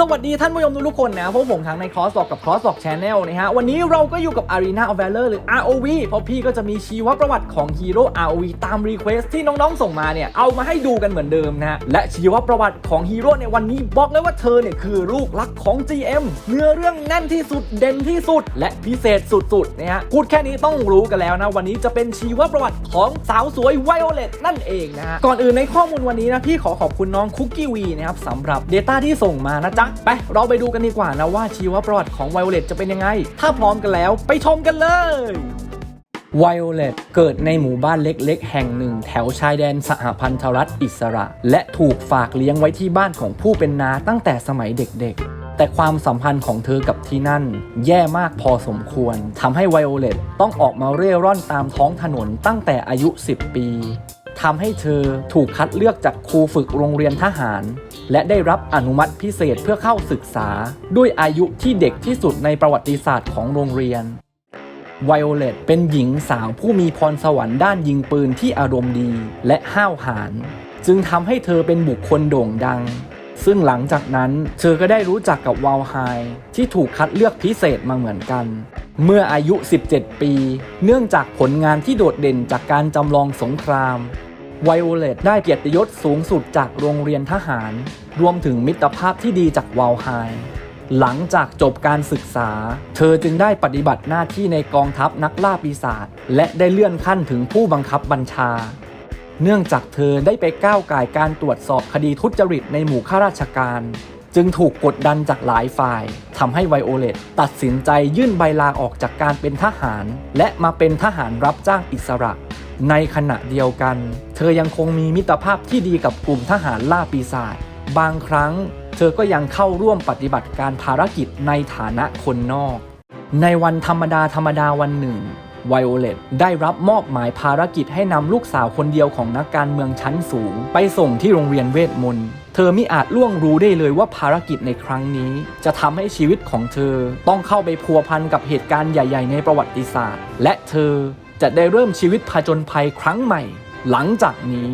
สวัสดีท่านผู้ชมทุกคนนะพวกผมทั้งในคอร์สบอกกับคอร์สบอกชแนลนะฮะ วันนี้เราก็อยู่กับ Arena of Valor หรือ ROV เพราะพี่ก็จะมีชีวประวัติของฮีโร่ ROV ตามรีเควสที่น้องๆ ส่งมาเนี่ย เอามาให้ดูกันเหมือนเดิมนะฮะ และชีวประวัติของฮีโร่ในวันนี้บอกเลยว่าเธอเนี่ยคือลูกรักของ GM เนื้อเรื่องแน่นที่สุดเด่นที่สุด และพิเศษสุดๆนะฮะพูดแค่นี้ต้องรู้กันแล้วนะวันนี้จะเป็นชีวประวัติของสาวสวยไวโอเลตนั่นเองนะฮะก่อนอื่นในข้อมูลวันนี้นะพี่ขอขอบคุณน้องคุกกี้วีนะครับสำหรับ Data ที่ส่งมานะจ๊ะไปเราไปดูกันดีกว่านะว่าชีวประวัติของไวโอเลตจะเป็นยังไง ถ้าพร้อมกันแล้วไปชมกันเลยไวโอเลตเกิดในหมู่บ้านเล็กๆ แห่งหนึ่ง แถวชายแดนสหพันธรัฐอิสระ และถูกฝากเลี้ยงไว้ที่บ้านของผู้เป็นนาตั้งแต่สมัยเด็กๆ แต่ความสัมพันธ์ของเธอกับที่นั่น แย่มากพอสมควรทำให้ไวโอเลตต้องออกมาเร่ร่อนตามท้องถนนตั้งแต่อายุ 10 ปี ทำให้เธอถูกคัดเลือกจากครูฝึกโรงเรียนทหาร และได้รับอนุมัติพิเศษเพื่อเข้าศึกษา ด้วยอายุที่เด็กที่สุดในประวัติศาสตร์ของโรงเรียนไวโอเลตเป็นหญิงสาวผู้มีพรสวรรค์ด้านยิงปืนที่อารมณ์ดีและห้าวหาญจึงทำให้เธอเป็นบุคคลโด่งดัง ซึ่งหลังจากนั้นเธอก็ได้รู้จักกับวาลไฮที่ถูกคัดเลือกพิเศษมาเหมือนกัน เมื่ออายุ 17 ปี เนื่องจากผลงานที่โดดเด่นจากการจำลองสงคราม ไวโอเลตได้เกียรติยศสูงสุดจากโรงเรียนทหาร รวมถึงมิตรภาพที่ดีจากวาลไฮหลังจากจบการศึกษา เธอจึงได้ปฏิบัติหน้าที่ในกองทัพนักล่าปีศาจและได้เลื่อนขั้นถึงผู้บังคับบัญชา เนื่องจากเธอได้ไปก้าวไก่การตรวจสอบคดีทุจริตในหมู่ข้าราชการ จึงถูกกดดันจากหลายฝ่ายทำให้ไวโอเลตตัดสินใจยื่นใบลาออกจากการเป็นทหาร และมาเป็นทหารรับจ้างอิสระ ในขณะเดียวกัน เธอยังคงมีมิตรภาพที่ดีกับกลุ่มทหารล่าปีศาจบางครั้ง เธอก็ยังเข้าร่วมปฏิบัติการภารกิจในฐานะคนนอก ในวันธรรมดาธรรมดาวันหนึ่งไวโอเลตได้รับมอบหมายภารกิจให้นำลูกสาวคนเดียวของนักการเมืองชั้นสูง ไปส่งที่โรงเรียนเวทมนต์ เธอมิอาจล่วงรู้ได้เลยว่าภารกิจในครั้งนี้ จะทำให้ชีวิตของเธอต้องเข้าไปพัวพันกับเหตุการณ์ใหญ่ ๆ ในประวัติศาสตร์ และเธอ จะได้เริ่มชีวิตผจญภัยครั้งใหม่ หลังจากนี้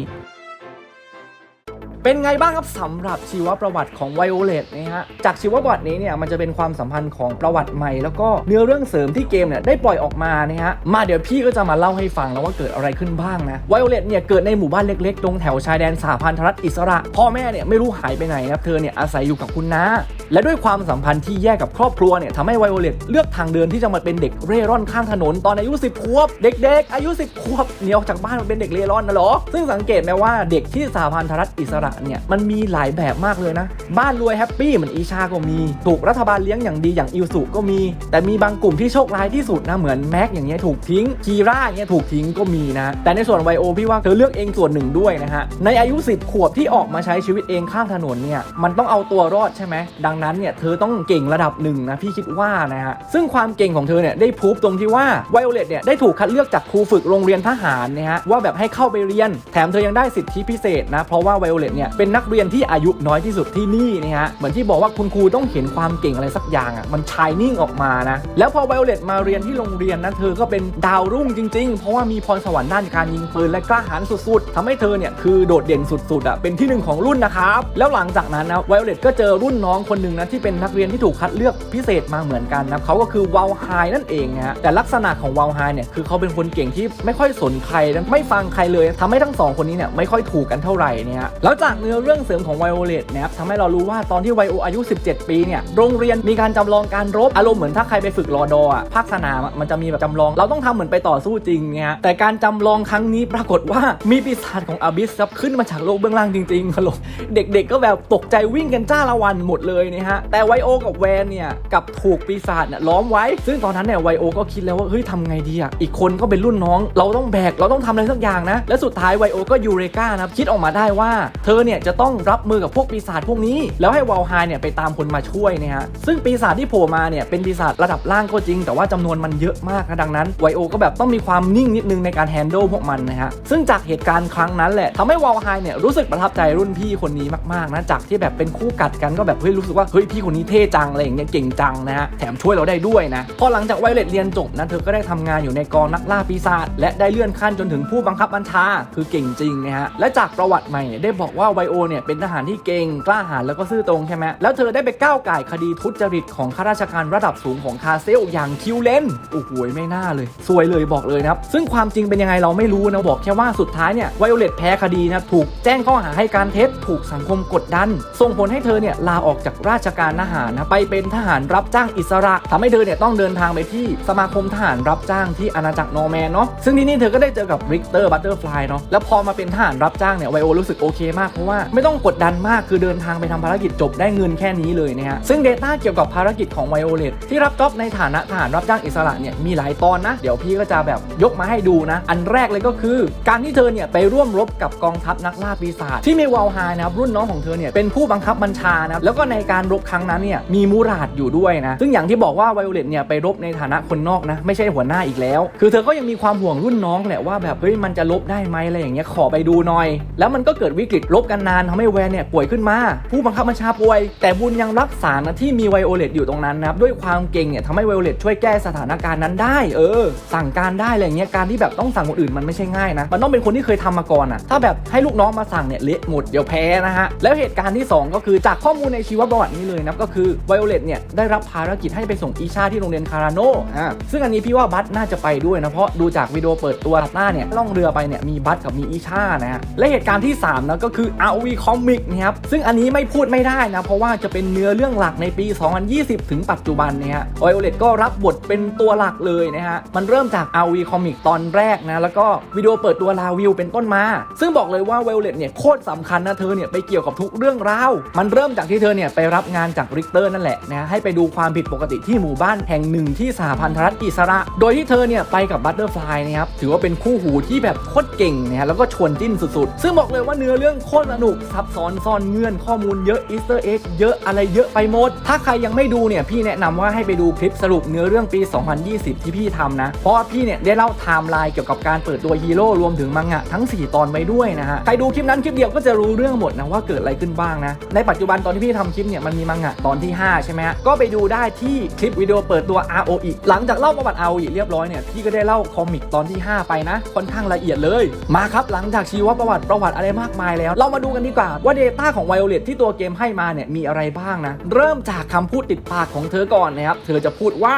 เป็นไงบ้างครับสำหรับชีวประวัติของไวโอเลตนะฮะจากชีวประวัตินี้เนี่ยมันจะเป็นความสัมพันธ์ของประวัติใหม่ แล้วก็เนื้อเรื่องเสริมที่เกมเนี่ยได้ปล่อยออกมานะฮะมาเดี๋ยวพี่ก็จะมาเล่าให้ฟังแล้วว่าเกิดอะไรขึ้นบ้างนะไวโอเลตเนี่ยเกิดในหมู่บ้านเล็กๆ ตรงแถวชายแดนสหพันธรัฐอิสระ พ่อแม่เนี่ยไม่รู้หายไปไหนครับเธอเนี่ยอาศัยอยู่กับคุณน้าและด้วยความสัมพันธ์ที่แยกกับครอบครัวเนี่ยทำให้ไวโอเลตเลือกทางเดินที่จะมาเป็นเด็กเร่ร่อนข้างถนนตอนอายุ 10ขวบเด็ก ๆ อายุ 10ขวบหนีออกจากบ้านมาเป็นเด็กเร่ร่อนนะหรอซึ่งสังเกตไหมว่าเด็กที่สหพันธรัฐอิสระเนี่ยมันมีหลายแบบมากเลยนะ บ้านรวยแฮปปี้เหมือนอีชาก็มี ถูกรัฐบาลเลี้ยงอย่างดีอย่างอิวสุก็มี แต่มีบางกลุ่มที่โชคร้ายที่สุดนะเหมือนแม็กอย่างเงี้ยถูกทิ้งคีร่าอย่างเงี้ยถูกทิ้งก็มีนะแต่ในส่วนไวโอพี่ว่าเธอเลือกเองส่วนหนึ่งด้วยนะฮะในอายุ 10 ขวบที่ออกมาใช้ชีวิตเองข้างถนนเนี่ยมันต้องเอาตัวรอดใช่ไหมดังนั้นเนี่ยเธอต้องเก่งระดับหนึ่งนะพี่คิดว่านะฮะซึ่งความเก่งของเธอเนี่ยได้พูฟตรงที่ว่าไวโอเลตเนี่ยได้ถูกคัดเลือกจากครูฝึกโรงเรียนทหารนะฮะว่าแบบให้เข้าไปเรียน แถมเธอยังได้สิทธิพิเศษนะเพราะว่าไวโอเลตเนี่ยเป็นนักเรียนที่อายุน้อยที่สุดที่นี่นะฮะเหมือนที่บอกว่าคุณครูต้องเห็นความเก่งอะไรสักอย่างอะมันชายนิ่งออกมานะแล้วพอไวโอเลตมาเรียนที่โรงเรียนนั้นเธอก็เป็นดาวรุ่งจริงๆ เพราะว่ามีพรสวรรค์ด้านการยิงปืนและกล้าหาญสุดๆทำให้เธอเนี่ยคือโดดเด่นสุดๆอะเป็นที่หนึ่งของรุ่นนะครับแล้วหลังจากนั้นนะไวโอเลตก็เจอรุ่นน้องคนหนึ่งนะที่เป็นนักเรียนที่ถูกคัดเลือกพิเศษมาเหมือนกันนะเขาก็คือวาลไฮนั่นเองนะฮะแต่ลักษณะของวาลไฮเนี่ยคือเขาเป็นคนเก่งที่ไม่ค่อยสนใครไม่ฟังใครเลยทำให้ทั้งสองคนนี้เนี่ยไม่ค่อยถูกกันเท่าไหร่เนี่ยแล้วจากเนื้อเรื่องเสริมของไวโอเลตนะครับทำให้เรารู้ว่าตอนที่ไวโออายุ 17 ปีเนี่ยโรงเรียนมีการจำลองการรบอารมณ์เหมือนถ้าใครไปฝึกรอดอะภาคสนามมันจะมีแบบจำลอง เราต้องทำเหมือนไปต่อสู้จริงเนี่ยฮะแต่การจำลองครั้งนี้ปรากฏว่ามีปีศาจของอาบิสครับขึ้นมาจากโลกเบื้องล่างจริงๆครับเด็กๆ ก็แบบตกใจวิ่งกันจ้าละวันหมดเลยนะฮะแต่ไวโอกับแวนเนี่ยกับถูกปีศาจเนี่ยล้อมไว้ ซึ่งตอนนั้นเนี่ยไวโอก็คิดแล้วว่าเฮ้ยทำไงดีอะอีกคนก็เป็นรุ่นน้อง เราต้องแบกเราต้องทำอะไรสักอย่างนะและสุดท้ายไวโอก็ยูเรกานะคิดออกมาได้ว่า เธอเนี่ยจะต้องรับมือกับพวกปีศาจพวกนี้ แล้วให้วอลไฮเนี่ยไปตามคนมาช่วยนะฮะซึ่งปีศาจที่โผล่มาเนี่ยเป็นปีศาจระดับล่างก็จริง แต่ว่าจำนวนมันเยอะมากนะดังนั้นไวโอก็แบบต้องมีความนิ่งนิดนึงในการแฮนด์ลพวกมันนะฮะซึ่งจากเหตุการณ์ครั้งนั้นแหละทำให้วอลไฮเนี่ยรู้สึกประทับใจรุ่นพี่คนนี้มากๆนะจากที่แบบเป็นคู่กัดกันก็แบบเฮ้ยรู้สึกว่าเฮ้ยพี่คนนี้เท่จังอะไรอย่างเงี้ยเก่งจังนะฮะแถมช่วยเราได้ด้วยนะพอหลังจากไวเลตเรียนจบนะเธอก็ได้ทำงานอยู่ในกองนักล่าปีศาจและได้เลื่อนขั้นจนถึงผู้บังคับบัญชาคือเก่งจริงนะฮะและจากประวัติใหม่ได้บอกว่าไบโอเนี่ยเป็นทหารที่เก่งกล้าหาญแล้วก็ซื่อตรงใช่ไหมแล้วเธอได้ไปก้าวไก่คดีทุจริตของข้าราชการระดับสูงของคาเซลอย่างคิวเลนโอ้โหไม่น่าเลยซวยเลยบอกเลยนะครับ ซึ่งความจริงเป็นยังไงเราไม่รู้นะบอกแค่ว่าสุดท้ายเนี่ยไวโอเลตแพ้คดีนะถูกแจ้งข้อหาให้การเท็จถูกสังคมกดดัน ส่งผลให้เธอเนี่ยลาออกจากราชการทหารนะไปเป็นทหารรับจ้างอิสระทำให้เธอเนี่ยต้องเดินทางไปที่สมาคมทหารรับจ้างที่อาณาจักรนอร์แมนเนาะซึ่งที่นี่เธอก็ได้เจอกับริกเตอร์บัตเตอร์ฟลายเนาะแล้วพอมาเป็นทหารรับจ้างเนี่ยไวโอรู้สึกโอเคมากเพราะว่าไม่ต้องกดดันมากคือเดินทางไปทำภารกิจจบได้เงินแค่นี้เลยนะฮะซึ่ง Data เกี่ยวกับภารกิจของไวโอเลตที่รับจ็อบในฐานะทหารรับจ้างอิสระเนี่ยมีหลายตอนนะ เดี๋ยวพี่ก็จะแบบยกมาให้ดูนะ อันแรกเลยก็คือ การที่เธอเนี่ยไปร่วมรบกับกองทัพนักล่าปีศาจที่มีวาลไฮนะครับรุ่นน้องของเธอเนี่ยเป็นผู้บังคับบัญชานะแล้วก็ในการรบครั้งนั้นเนี่ยมีมูราดอยู่ด้วยนะซึ่งอย่างที่บอกว่าไวโอเลตเนี่ยไปรบในฐานะคนนอกนะไม่ใช่หัวหน้าอีกแล้ว คือเธอก็ยังมีความห่วงรุ่นน้องแหละว่าแบบเฮ้ยมันจะลบได้ไหมอะไรอย่างเงี้ยขอไปดูหน่อย แล้วมันก็เกิดวิกฤตลบกันนานทำให้แวนเนี่ยป่วยขึ้นมา ผู้บังคับบัญชาป่วย แต่บุญยังรักษานะที่มีไวโอเลตอยู่ตรงนั้นนะครับด้วยความเก่งเนี่ยทำให้ไวโอเลตช่วยแก้สถานการณ์นั้นได้ เออ สั่งการได้อะไรเงี้ยการที่แบบต้องสั่งคนอื่นมันไม่ใช่ง่ายนะมันต้องเป็นคนที่เคยทำมาก่อนอะถ้าแบบให้ลูกน้องมาสั่งเนี่ยเละหมดเดี๋ยวแพ้นะฮะแล้วเหตุการณ์ที่สองก็คือจากข้อมูลในชีวประวัตินี้เลยนะก็คือไวโอเลตเนี่ยได้รับภารกิจให้ไปส่งอีชาที่โรงเรียนคาราโนอ่าซึ่งอันนี้พี่ว่าบัตน่าจะไปด้วยนะเพราะดูจากวิดีโอเปิดตัวหน้าเนี่ยล่องเรือไปเนี่ยมีบัตกับมีอีชานะฮะและเหตุการณ์ที่3นะก็คือ ROV Comic นะครับซึ่งอันนี้ไม่พูดไม่ได้นะเพราะว่าจะเป็นเนื้อเรื่องหลักในปี 2020 ถึงปัจจุบันเนี่ยฮะไวโอเลตก็รับบทเป็นตัวหลักเลยนะฮะมันเริ่มจาก ROV Comic ตอนแรกนะแล้วก็วิดีโอเปิดตัวลาวิวเป็นต้นมา ซึ่งบอกเลยว่าไวโอเลตเนี่ยโคตรสำคัญนะเธอเนี่ยไปเกี่ยวกับทุกเรื่องราวมันเริ่มจากที่เธอเนี่ยไปรับงานจากริกเตอร์นั่นแหละนะให้ไปดูความผิดปกติที่หมู่บ้านแห่งหนึ่งที่สหพันธรัฐอิสระ โดยที่เธอเนี่ยไปกับบัตเตอร์ฟลายนะครับถือว่าเป็นคู่หูที่แบบโคตรเก่งนะฮะแล้วก็ชวนจิ้นสุดๆ ซึ่งบอกเลยว่าเนื้อเรื่องโคตรสนุกซับซ้อนซ่อนเงื่อนข้อมูลเยอะอีสเตอร์เอ็กเยอะอะไรเยอะไปหมด ถ้าใครยังไม่ดูเนี่ยพี่แนะนำว่าให้ไปดูคลิปสรุปเนื้อเรื่องปี 2020 ที่พี่ทำนะ เพราะพี่เนี่ยได้เล่าไทม์ไลน์เกี่ยวกับการเปิดตัวฮีโร่รวมถึงมังงะทั้ง 4 ตอนไว้ด้วยนะฮะ ใครดูคลิปนั้นคลิปเดียวก็จะรู้เรื่องหมดนะว่าเกิดอะไรขึ้นบ้างนะ ในปัจจุบันตอนที่พี่ทำคลิปเนี่ยมันมีมังงะตอนที่ 5 ใช่ไหมฮะ ก็ไปดูได้ที่คลิปวิดีโอเปิดตัว ROE หลังจากเล่าประวัติ ROE เรียบร้อยเนี่ยพี่ก็ได้เล่าคอมิกตอนที่ 5 ไปนะค่อนข้างละเอียดเลย มาครับหลังจากชีวประวัติประวัติอะไรมากมายแล้วเรามาดูกันดีกว่าว่า Data ของ Violet ที่ตัวเกมให้มาเนี่ยมีอะไรบ้างนะ เริ่มจากคำพูดติดปากของเธอก่อนนะครับ เธอจะพูดว่า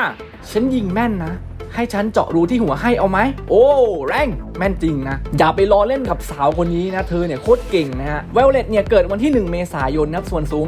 ฉันยิงแม่นนะ ให้ฉันเจาะรูที่หัวให้เอาไหม โอ้ แรงแม่นจริงนะ อย่าไปล้อเล่นกับสาวคนนี้นะ เธอเนี่ยโคตรเก่งนะฮะเวลเลตเนี่ยเกิดวันที่ 1 เมษายนนะครับส่วนสูง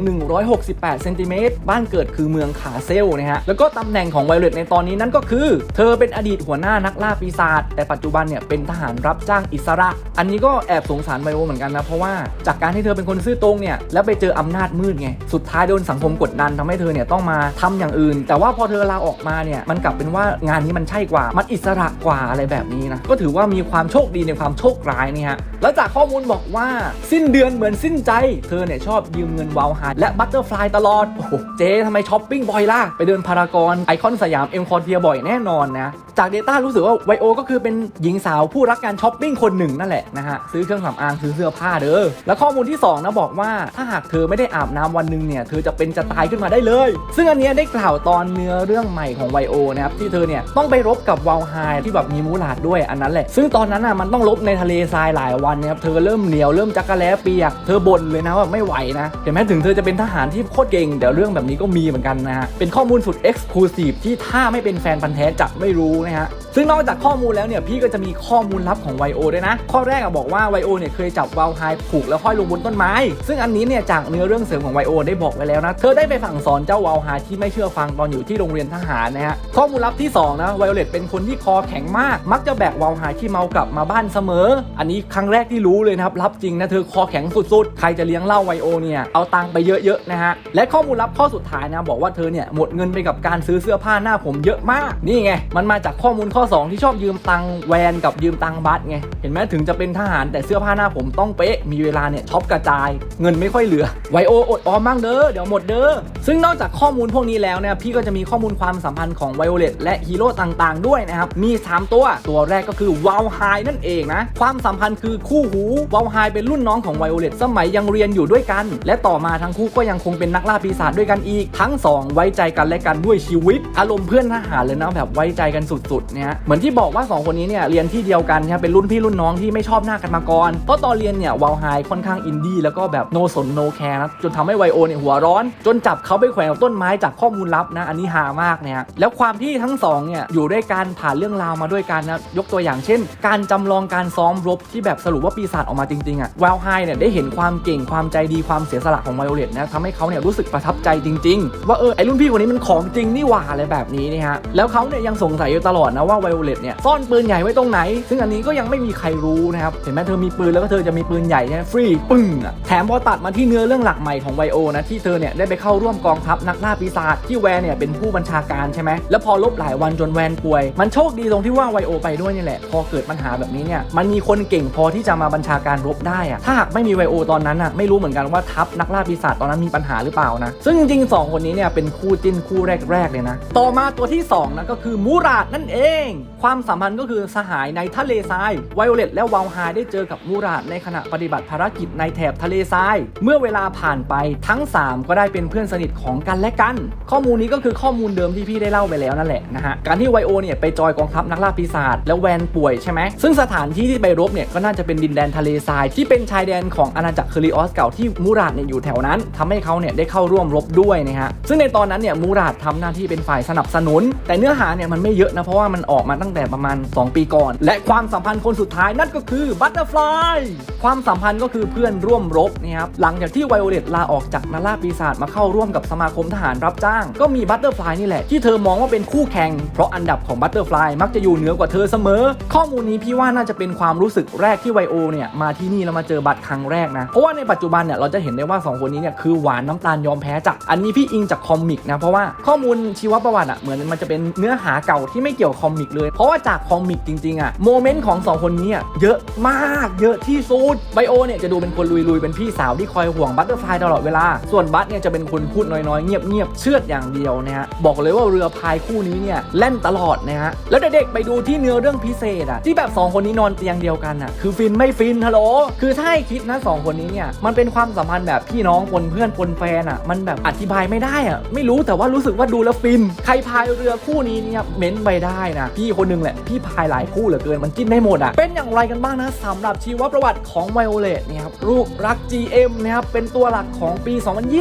168เซนติเมตรบ้านเกิดคือเมืองขาเซลนะฮะแล้วก็ตำแหน่งของไวโอเลตในตอนนี้นั่นก็คือ เธอเป็นอดีตหัวหน้านักล่าปีศาจแต่ปัจจุบันเนี่ยเป็นทหารรับจ้างอิสระ อันนี้ก็แอบสงสารไวโอเหมือนกันนะเพราะว่าจากการที่เธอเป็นคนซื่อตรงเนี่ยแล้วไปเจออำนาจมืดไงสุดท้ายโดนสังคมกดดันทำให้เธอเนี่ยต้องมาทำอย่างอื่น แต่ว่าพอเธอลาออกมาเนี่ยมันกลับเป็นว่างานนี้มันใช่กว่ามันอิสระกว่าอะไรแบบนี้นะก็ถือว่ามีความความโชคดีในความโชคร้ายนี่ฮะแล้วจากข้อมูลบอกว่าสิ้นเดือนเหมือนสิ้นใจ เธอเนี่ยชอบยืมเงินวาวไฮและบัตเตอร์ฟลายตลอด โอ้โห เจ๊ทำไมช้อปปิ้งบ่อยล่ะ ไปเดินพารากอนไอคอนสยาม เอ็มคอร์เทียบ่อยแน่นอนนะ จาก Data รู้สึกว่าไวโอก็คือเป็นหญิงสาวผู้รักการช้อปปิ้งคนหนึ่งนั่นแหละนะฮะ ซื้อเครื่องสำอางซื้อเสื้อผ้าเด้อแล้วข้อมูลที่ 2 นะบอกว่าถ้าหากเธอไม่ได้อาบน้ำวันหนึ่งเนี่ยเธอจะเป็นจะตายขึ้นมาได้เลย ซึ่งอันนี้ได้กล่าวตอนเนื้อเรื่องใหม่ของไวโอนะครับที่เธอเนี่ยต้องไปรบกับวาวไฮที่แบบมีมูลาดด้วยอันนั้นแหละซึ่งตอนนั้นอะมันต้องรบในทะเลทรายหลายวันนะครับเธอเริ่มเหนียวเริ่มจักระแล้เปียกเธอบ่นเลยนะว่าไม่ไหวนะเห็นไหมถึงเธอจะเป็นทหารที่โคตรเก่งเดี๋ยวเรื่องแบบนี้ก็มีเหมือนกันนะฮะเป็นข้อมูลสุดเอ็กซ์คลูซีฟที่ถ้าไม่เป็นแฟนพันธ์แท้จะไม่รู้นะฮะซึ่งนอกจากข้อมูลแล้วเนี่ยพี่ก็จะมีข้อมูลลับของไวโอด้วยนะ ข้อแรกอะบอกว่าไวโอเนี่ยเคยจับวาวไฮผูกแล้วห้อยลงบนต้นไม้ ซึ่งอันนี้เนี่ยจากเนื้อเรื่องเสริมของไวโอได้บอกไว้แล้วนะ เธอได้ไปสั่งสอนเจ้าวาวไฮที่ไม่เชื่อฟังตอนอยู่ที่โรงเรียนทหารนะฮะข้อมูลลับที่สองนะไวโอเลตเป็นคนที่คอแข็งมาก มักจะแบกวาวไฮที่เมากลับมาบ้านเสมอ อันนี้ครั้งแรกที่รู้เลยนะครับรับจริงนะเธอคอแข็งสุดๆ ใครจะเลี้ยงเหล้าไวโอเนี่ยเอาตังค์ไปเยอะๆนะฮะและข้อมูลลับข้อสุดท้ายนะบอกว่าเธอเนี่ยหมดเงินไปกับการซื้อเสื้อผ้าหน้าผมเยอะมากนี่ไงมันมาจากข้อมูลข้อ 2 ที่ชอบยืมตังค์แวนกับยืมตังค์บัสไงเห็นไหมถึงจะเป็นทหารแต่เสื้อผ้าหน้าผมต้องเป๊ะมีเวลาเนี่ยช็อปกระจาย เงินไม่ค่อยเหลือไวโออดออมบ้างเด้อเดี๋ยวหมดเด้อซึ่งนอกจากข้อมูลพวกนี้แล้วเนี่ยพี่ก็จะมีข้อมูลความสัมพันธ์ของไวโอเลตและฮีโร่ต่างๆ ด้วยนะครับมี 3 ตัวตัวแรกก็คือวาวไฮนั่นเองนะ ความสัมพันธ์คือคู่หูวาลไฮเป็นรุ่นน้องของไวโอเลตสมัยยังเรียนอยู่ด้วยกัน และต่อมาทั้งคู่ก็ยังคงเป็นนักล่าปีศาจด้วยกันอีก ทั้งสองไว้ใจกันและกันด้วยชีวิต อารมณ์เพื่อนทหารเลยนะแบบไว้ใจกันสุดๆเนี่ยเหมือนที่บอกว่าสองคนนี้เนี่ยเรียนที่เดียวกันนะเป็นรุ่นพี่รุ่นน้องที่ไม่ชอบหน้ากันมาก่อนเพราะตอนเรียนเนี่ยวาลไฮค่อนข้างอินดี้แล้วก็แบบโนสนโนแคร์นะจนทำให้ไวโอเนี่ยหัวร้อน จนจับเขาไปแขวนกับต้นไม้จากข้อมูลลับนะอันนี้ฮามากเนี่ยแล้วความที่ทั้งสองเนี่ยอยู่ด้วยกันผ่านเรื่องราวมาด้วยกันนะยกตัวอย่างเช่น การจำลองการซ้อมรบที่แบบสรุปว่าปีศาจออกมาจริงๆอะวาลไฮเนี่ยได้เห็นความเก่งความใจดีความเสียสละของไวโอเลตนะทำให้เขาเนี่ยรู้สึกประทับใจจริง ๆ ว่าเออไอรุ่นพี่คนนี้มันของจริงนี่หว่าอะไรแบบนี้นี่ฮะแล้วเขาเนี่ยยังสงสัยอยู่ตลอดนะว่าไวโอเลตเนี่ยซ่อนปืนใหญ่ไว้ตรงไหน ซึ่งอันนี้ก็ยังไม่มีใครรู้นะครับเห็นไหมเธอมีปืนแล้วก็เธอจะมีปืนใหญ่ใช่ไหมฟรีปึ้งอะแถมพอตัดมาที่เนื้อเรื่องหลักใหม่ของไวโอนะที่เธอเนี่ยได้ไปเข้าร่วมกองทัพนักล่าปีศาจที่แวนเนี่ยเป็นผู้บัญชาการใช่ไหมแล้วพอลบหลายวันจนแวนป่วย มันโชคดีตรงที่ว่าไวโอไปด้วยนี่แหละพอเกิดปัญหาแบบนี้เนี่ยมันมีคนเก่งพอที่จะมาบัญชาการรบได้อะถ้าหากไม่มีไวโอตอนนั้นอะไม่รู้เหมือนกันว่าทัพนักล่าปีศาจตอนนั้นมีปัญหาหรือเปล่านะซึ่งจริงๆสองคนนี้เนี่ยเป็นคู่จิ้นคู่แรกๆเลยนะต่อมาตัวที่สองนะก็คือมูราดนั่นเอง ความสัมพันธ์ก็คือสหายในทะเลทรายไวโอเลตและวาลไฮได้เจอกับมูราดในขณะปฏิบัติภารกิจในแถบทะเลทราย เมื่อเวลาผ่านไปทั้ง 3 ก็ได้เป็นเพื่อนสนิทของกันและกัน ข้อมูลนี้ก็คือข้อมูลเดิมที่พี่ได้เล่าไปแล้วนั่นแหละนะฮะการที่ไวโอเนี่ยไปจอยกองทัพนักล่าปีศาจแล้วแวนป่วยใช่ไหมซึ่งสถานที่ที่ไปรบเนี่ยก็น่าจะเป็นดินแดนทะเลทรายที่เป็นชายแดนของอาณาจักรคอริออสเก่าที่มูราดเนี่ยอยู่แถวนั้นทำให้เขาเนี่ยได้เข้าร่วมรบด้วยนะฮะซึ่งในตอนนั้นเนี่ยมูราดทำหน้าที่เป็นฝ่ายสนับสนุน แต่เนื้อหาเนี่ยมันไม่เยอะนะเพราะว่ามันออกมาตั้งแต่ประมาณ 2 ปีก่อน และความสัมพันธ์คนสุดท้ายนั่นก็คือบัตเตอร์ฟลายความสัมพันธ์ก็คือเพื่อนร่วมรบนะครับหลังจากที่ไวโอเลตลาออกจากนาลาปีศาจมาเข้าร่วมกับสมาคมทหารรับจ้าง ก็มีบัตเตอร์ฟลายนี่แหละที่เธอมองว่าเป็นคู่แข่งเพราะอันดับของบัตเตอร์ฟลายมักจะอยู่เหนือกว่าเธอเสมอ ข้อมูลนี้พี่ว่าน่าจะเป็นความรู้สึกแรกที่ไวโอเนี่ยมาที่นี่แล้วมาเจอบัตรครั้งแรกนะ เพราะว่าในปัจจุบันเนี่ยเราจะเห็นได้ว่าสองคนนี้เนี่ยคือหวานน้ำตาลยอมแพ้จากอันนี้พี่อิงจากคอมิกนะเพราะว่าข้อมูลชีวประวัติอะเหมือนมันจะเป็นเนื้อหาเก่าที่ไม่เกี่ยวคอมิกเลย เพราะว่าจากคอมิกจริงๆอะโมเมนต์ของสองคนนี้อะเยอะมากเยอะที่สุดไบโอเนี่ยจะดูเป็นคนลุยๆเป็นพี่สาวที่คอยห่วงบัตเตอร์ฟลายตลอดเวลา ส่วนบัตเนี่ยจะเป็นคนพูดน้อยๆ เงียบๆเชื่อดอย่างเดียวนะฮะบอกเลยว่าเรือพายคู่นี้เนี่ยแล่นตลอดนะฮะแล้วเด็กๆไปดูที่เนื้อเรื่องพิเศษอะที่แบบ2 คนนี้นอนเตียงเดียวกันอะคือฟินไม่ฟินฮัลโหลคือถ้าให้คิดนะสองคนนี้เนี่ยมันเป็นความสัมพันธ์แบบพี่น้องปนเพื่อนปนแฟนอะ มันแบบอธิบายไม่ได้อะไม่รู้แต่ว่ารู้สึกว่าดูแล้วฟิน ใครพายเรือคู่นี้เนี่ยเม้นไปได้นะพี่คนหนึงแหละพี่พายหลายคู่เหลือเกินมันจิ้นได้หมดอะเป็นอย่างไรกันบ้างนะสำหรับชีวประวัติของไวโอเลตเนี่ยครับลูกรัก GM นะครับเป็นตัวหลักของปี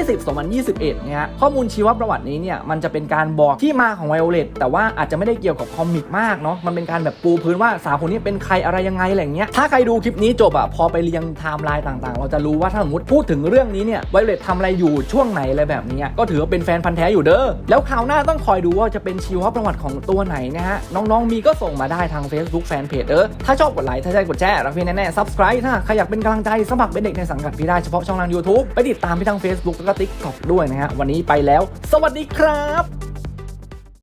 2020-2021เนี่ยฮะข้อมูลชีวประวัตินี้เนี่ยมันจะเป็นการบอกที่มาของไวโอเลตแต่ว่าอาจจะไม่ได้เกี่ยวกับคอมิกมากเนาะมันเป็นการแบบปูพื้นว่าสาวคนนี้เป็นใครอะไรยังไงอะไรเงี้ยถ้าใครดูคลิปนี้จบอะพอไปเรียงไทม์ไลน์ต่างๆ เราจะรู้ว่าถ้าสมมติพูดถึงเรื่องนี้เนี่ยไวเลตทำอะไรอยู่ช่วงไหนอะไรแบบนี้ก็ถือว่าเป็นแฟนพันธ์แท้อยู่เด้อแล้วคราวหน้าต้องคอยดูว่าจะเป็นชีวประวัติของตัวไหนนะฮะน้องๆมีก็ส่งมาได้ทาง Facebook Fanpage เด้อถ้าชอบกดไลค์ถ้าใช่กดแชร์รักพี่แน่ๆ Subscribe ถ้าใครอยากเป็นกำลังใจสมัครเป็นเด็กในสังกัดพี่ได้เฉพาะช่องทาง YouTube ไปติดตามพี่ทาง Facebook แล้วก็ TikTok ด้วยนะฮะวันนี้ไปแล้ว สวัสดีครับ